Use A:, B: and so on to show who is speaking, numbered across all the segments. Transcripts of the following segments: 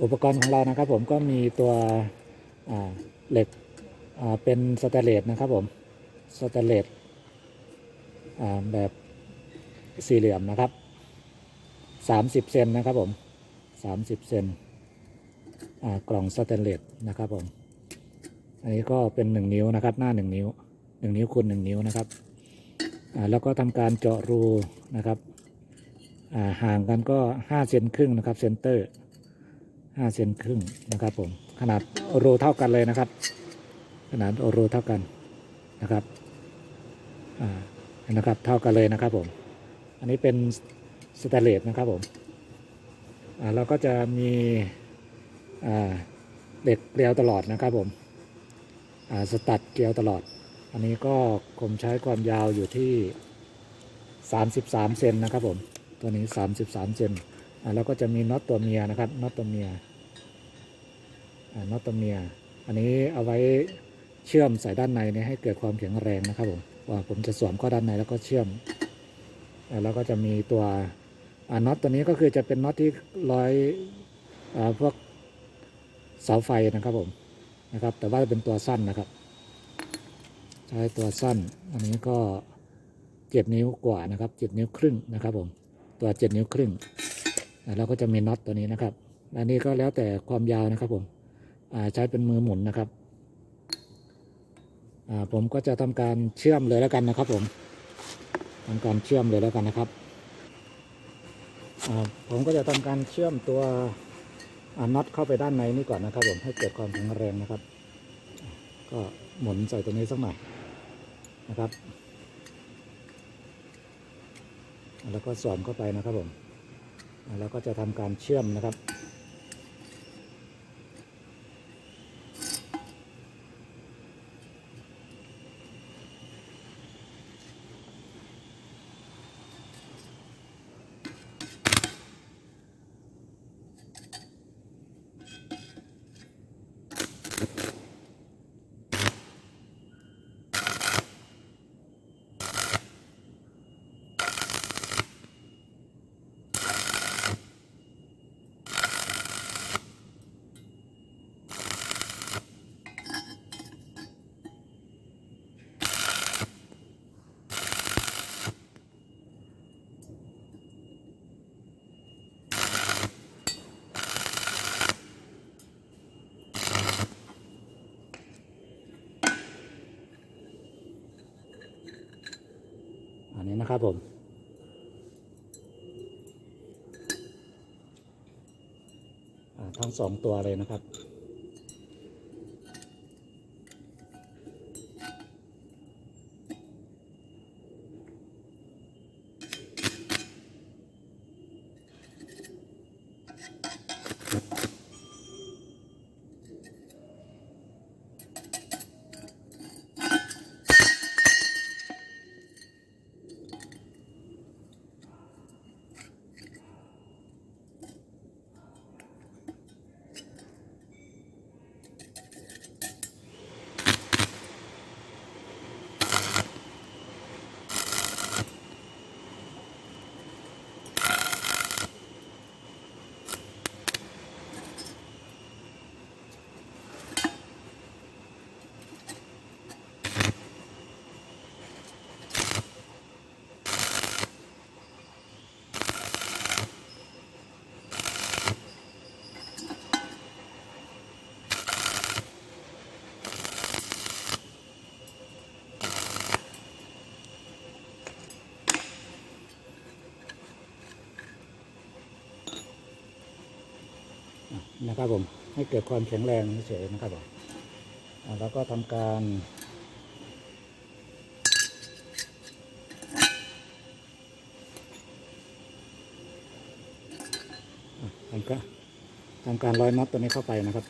A: อุปกรณ์ของเรานะครับผมก็มีตัวเหล็กเป็นสแตนเลสนะครับผมสแตนเลสแบบสี่เหลี่ยมนะครับ30เซนนะครับผม30เซนกล่องสแตนเลสนะครับผม อันนี้ก็เป็น1นิ้วนะครับ หน้า1นิ้ว1นิ้วคูณ1นิ้วนะครับแล้วก็ทำการเจาะรูนะครับห่างกันก็5เซนครึ่งนะครับเซนเตอร์ 5เซนครึ่งนะครับผมขนาดโรเท่ากันเลยนะครับ ขนาดโรเท่ากันนะครับอ่านะครับเท่ากันเลยนะครับผมอันนี้เป็นสแตนเลสนะครับผมอ่าเราก็จะมีอ่าเหล็กเกลียวตลอดนะครับผมอ่าสตัดเกลียวตลอด อันนี้ก็ผมใช้ความยาวอยู่ที่ 33 เซนนะครับผมตัวนี้ 33 เซนอ่า แล้วก็จะมีน็อตตัวเมียนะครับน็อตตัวเมียน็อตตัวเมีย อันนี้เอาไว้เชื่อมใส่ด้านในนี่ยให้เกิดความแข็งแรงนะครับผมว่าผมจะสวมข้าด้านในแล้วก็เชื่อม แล้วก็จะมีตัวน็อตตัวนี้ก็คือจะเป็นน็อตที่ร้อยอพวกเสาไฟนะครับผมนะครับ แต่ว่าเป็นตัวสั้นนะครับ ใช้ตัวสั้น อันนี้ก็เจ็ดนิ้วกว่านะครับเจ็ดนิ้วครึ่งนะครับผมตัวเจ็ดนิ้วครึ่ง แล้วก็จะมีน็อตตัวนี้นะครับ อันนี้ก็แล้วแต่ความยาวนะครับผมใช้เป็นมือหมุนนะครับผมก็จะทำการเชื่อมเลยแล้วกันนะครับ ผมทำการเชื่อมเลยแล้วกันนะครับผมก็จะทำการเชื่อมตัวน็อตเข้าไปด้านในนี่ก่อนนะครับผมให้เกิดความแข็งแรงนะครับ ก็หมุนใส่ตัวนี้สักหน่อยนะครับ แล้วก็สวมเข้าไปนะครับผม แล้วก็จะทำการเชื่อมนะครับ ครับผม ทั้งสองตัวเลยนะครับ นะครับผมให้เกิดความแข็งแรงเฉยนะครับผมแล้วก็ทำการทำการทำการร้อยน็อตตัวนี้เข้าไปนะครับ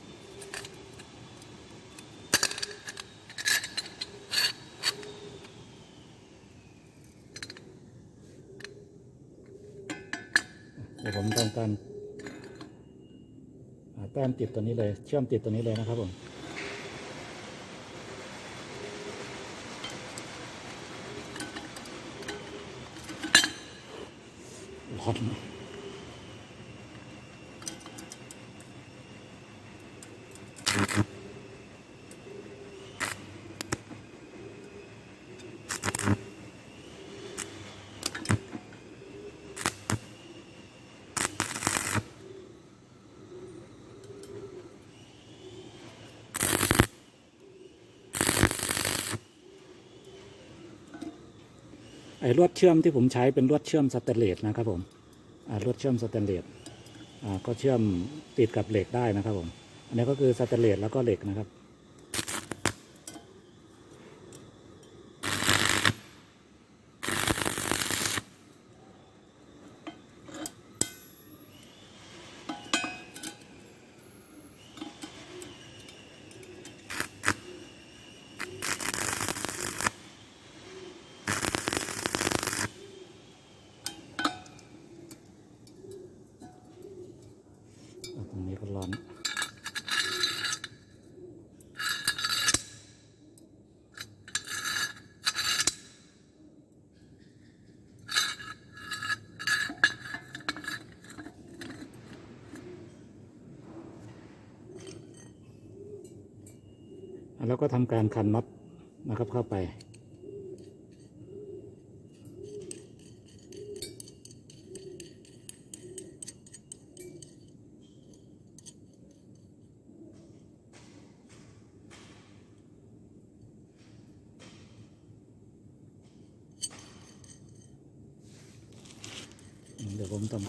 A: เดี๋ยวผมทำการ แต้มติดตัวนี้เลย เชื่อมติดตัวนี้เลยนะครับผมร้อน ไอ้ลวดเชื่อมที่ผมใช้เป็นลวดเชื่อมสแตนเลสนะครับผมลวดเชื่อมสแตนเลสก็เชื่อมติดกับเหล็กได้นะครับผม อันนี้ก็คือสแตนเลสแล้วก็เหล็กนะครับ แล้วก็ทำการคันน็อตนะครับเข้าไป เดี๋ยวผมต้อง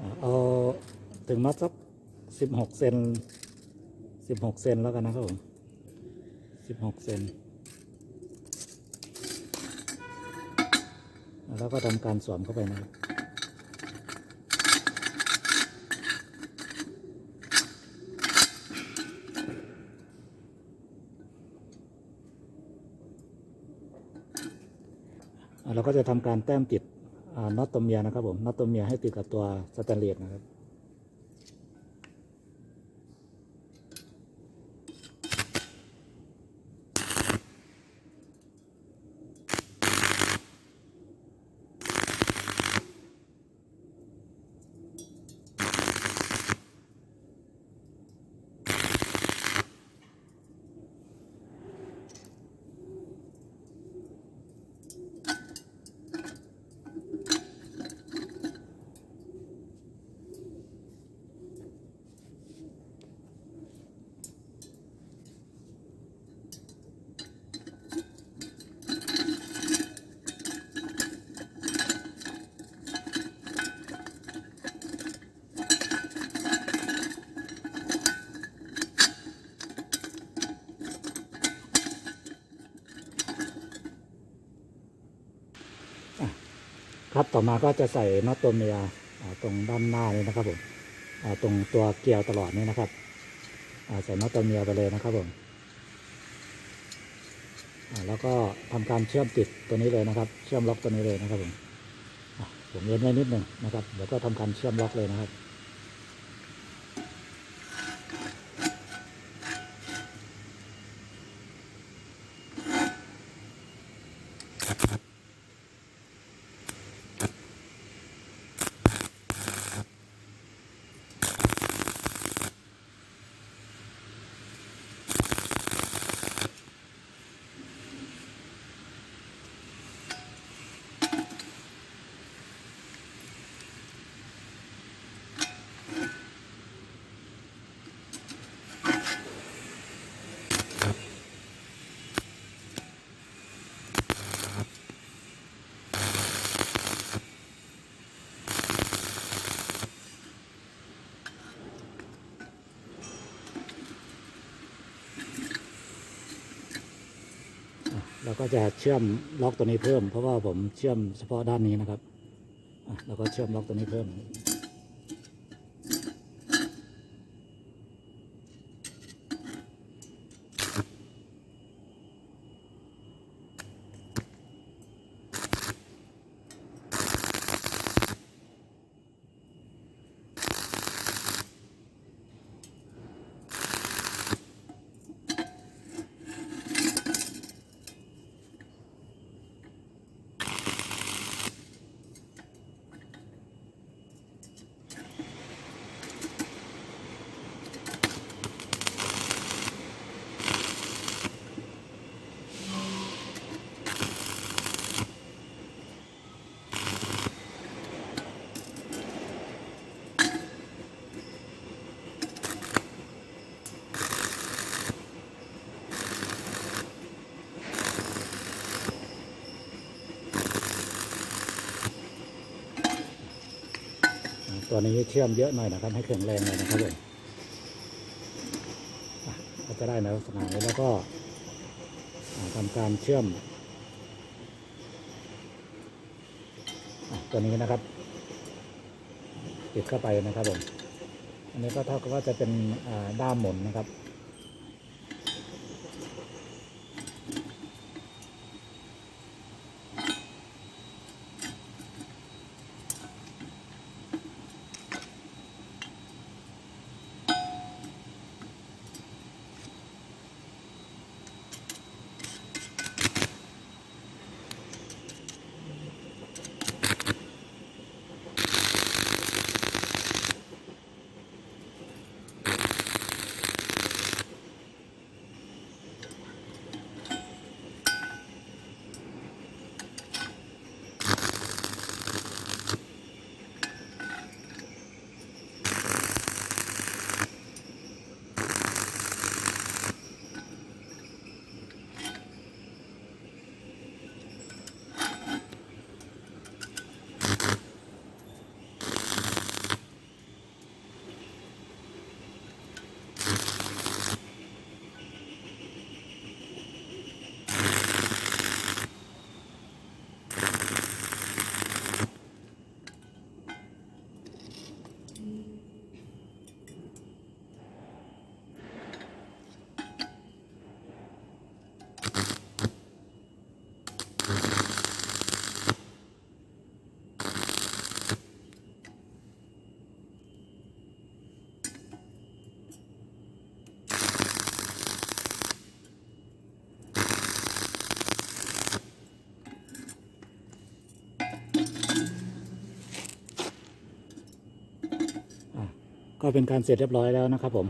A: อ่าเอา ถึงน็อตสักสิบหกเซนสิบหกเซนแล้วกันนะครับผมสิบหกเซนแล้วก็ทำการสวมเข้าไปนะครับเราก็จะทำการแต้มติดน็อตตัวเมียนะครับผมน็อตตัวเมียให้ติดกับตัวสแตนเลสนะครับ ต่อมาก็จะใส่น็อตตัวเมียตรงด้านหน้านี้นะครับผมตรงตัวเกลียวตลอดนี้นะครับใส่น็อตตัวเมียไปเลยนะครับผมแล้วก็ทำการเชื่อมติดตัวนี้เลยนะครับ เชื่อมล็อกตัวนี้เลยนะครับผมผมเว้นไว้นิดหนึ่งนะครับเดี๋ยวก็ทำการเชื่อมล็อกเลยนะครับ ก็จะเชื่อมล็อกตัวนี้เพิ่ม เพราะว่าผมเชื่อมเฉพาะด้านนี้นะครับแล้วก็เชื่อมล็อกตัวนี้เพิ่ม อ ตัวนี้เชื่อมเยอะหน่อยนะครับ ให้แข็งแรงหน่อยนะครับผมก็จะได้ในลักษณะนี้แล้วก็อ่าทำการเชื่อมอตัวนี้นะครับ ติดเข้าไปนะครับผม อันนี้ก็เท่ากับว่าจะเป็นด้ามหมุนนะครับ ก็เป็นการเสร็จเรียบร้อยแล้วนะครับ ผม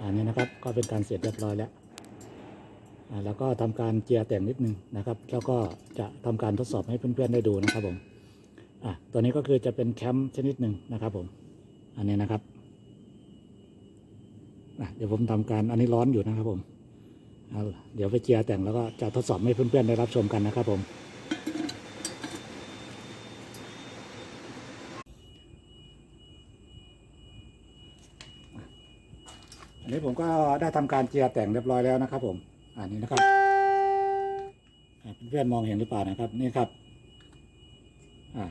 A: อันนี้นะครับก็เป็นการเสร็จเรียบร้อยแล้วอ่าแล้วก็ทำการเจียแต่งนิดนึงนะครับ แล้วก็จะทำการทดสอบให้เพื่อนๆได้ดูนะครับผมอะตัวนี้ก็คือจะเป็นแคมป์ชนิดหนึ่งนะครับ ผม อันนี้นะครับเดี๋ยวผมทำการอันนี้ร้อนอยู่นะครับผมเดี๋ยวไปเจียแต่งแล้วก็จะทดสอบให้เพื่อนๆได้รับชมกันนะครับผม นนี้ผมก็ได้ทำการเจียแต่งเรียบร้อยแล้วนะครับ ผม อันนี้นะครับเพื่อนมองเห็นหรือเปล่านะครับ นี่ครับ อ่า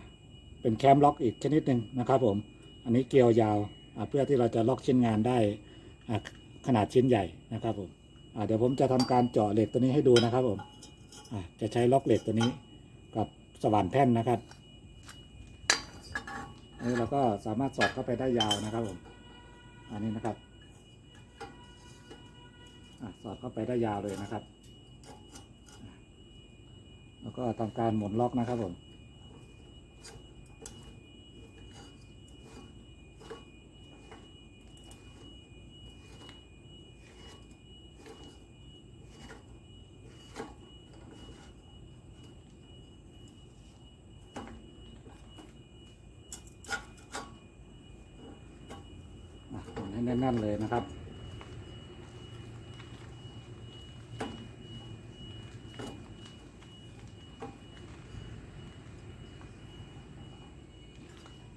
A: เป็นแคมล็อกอีกชนิดหนึ่งนะครับ ผม อันนี้เกลียวยาวอ่าเพื่อที่เราจะล็อกชิ้นงานได้อ่าขนาดชิ้นใหญ่นะครับผมอ่าเดี๋ยวผมจะทำการเจาะเหล็กตัวนี้ให้ดูนะครับ ผมอ่าจะใช้ล็อกเหล็กตัวนี้กับสว่านแท่นนะครับอันนี้เราก็สามารถสอดเข้าไปได้ยาวนะครับผม อันนี้นะครับ สอดเข้าไปได้ยาวเลยนะครับ แล้วก็ทำการหมุนล็อกนะครับผมอะหมุนให้แน่นๆเลยนะครับ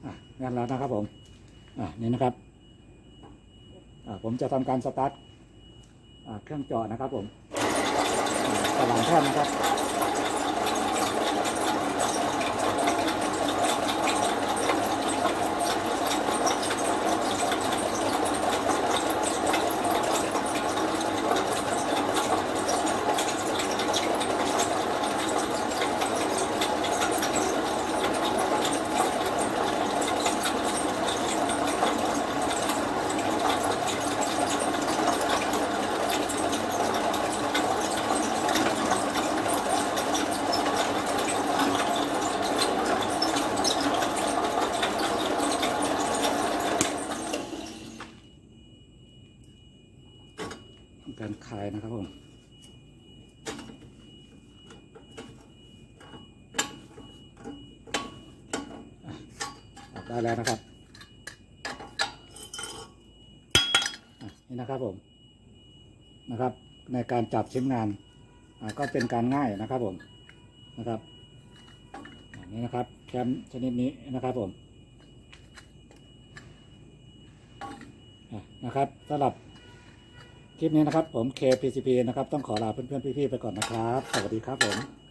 A: อะงั้นแล้วนะครับผม อะนี่นะครับ อะผมจะทำการสตาร์ทอะเครื่องเจาะนะครับผมอะสว่างแท่นนะครับ ทำการคลายนะครับผม อะออก ได้แล้วนะครับนี่นะครับผมนะครับ ในการจับชิ้นงานก็เป็นการง่ายนะครับผมนะครับนนี้นะครับแคมชนิดนี้นะครับผมนะครับสำหรับคลิปนี้นะครับผม KPCP นะครับ ต้องขอลาเพื่อนๆพี่ๆไปก่อนนะครับ สวัสดีครับผม